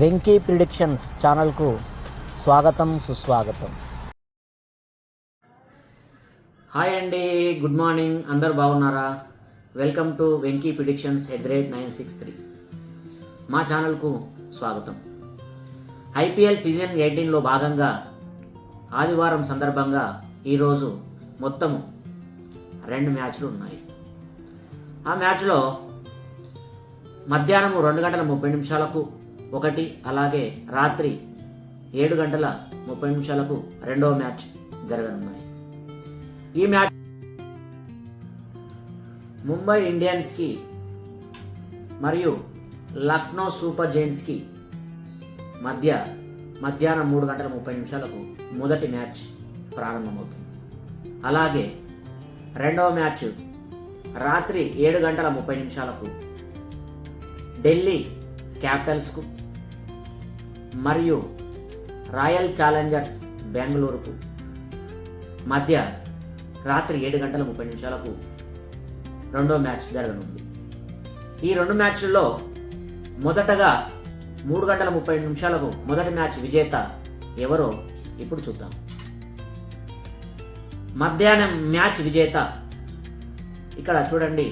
Venky predictions ఛానల్కు స్వాగతం సుస్వాగతం. హాయ్ అండి గుడ్ మార్నింగ్. అందరు బాగున్నారా? Welcome to Venky predictions at the rate nine six three. మా ఛానల్కు స్వాగతం. ఐపీఎల్ సీజన్ ఎయిటీన్లో భాగంగా ఆదివారం సందర్భంగా ఈరోజు మొత్తము రెండు మ్యాచ్లు ఉన్నాయి. ఆ మ్యాచ్లో మధ్యాహ్నం రెండు గంటల ముప్పై నిమిషాలకు ఒకటి అలాగే రాత్రి ఏడు గంటల ముప్పై నిమిషాలకు రెండవ మ్యాచ్ జరగనున్నాయి. ఈ మ్యాచ్ ముంబై ఇండియన్స్కి మరియు లక్నో సూపర్ జైంట్స్కి మధ్య మధ్యాహ్నం మూడు గంటల ముప్పై నిమిషాలకు మొదటి మ్యాచ్ ప్రారంభమవుతుంది. అలాగే రెండవ మ్యాచ్ రాత్రి ఏడు గంటల ముప్పై నిమిషాలకు ఢిల్లీ క్యాపిటల్స్కు మరియు రాయల్ ఛాలెంజర్స్ బెంగళూరుకు మధ్య రాత్రి ఏడు గంటల ముప్పై నిమిషాలకు రెండో మ్యాచ్ జరగనుంది. ఈ రెండు మ్యాచ్ల్లో మొదటగా మూడు గంటల ముప్పై నిమిషాలకు మొదటి మ్యాచ్ విజేత ఎవరో ఇప్పుడు చూద్దాం. మధ్యాహ్నం మ్యాచ్ విజేత ఇక్కడ చూడండి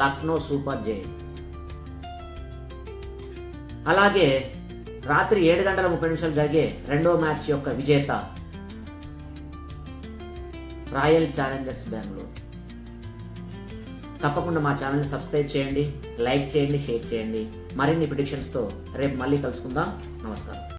లక్నో సూపర్ జైంట్స్ అలాగే రాత్రి ఏడు గంటల ముప్పై నిమిషాలు జరిగే రెండో మ్యాచ్ యొక్క విజేత రాయల్ ఛాలెంజర్స్ బెంగళూరు. తప్పకుండా మా ఛానల్ని సబ్స్క్రైబ్ చేయండి లైక్ చేయండి షేర్ చేయండి. మరిన్ని ప్రిడిక్షన్స్తో రేపు మళ్ళీ కలుసుకుందాం. నమస్కారం.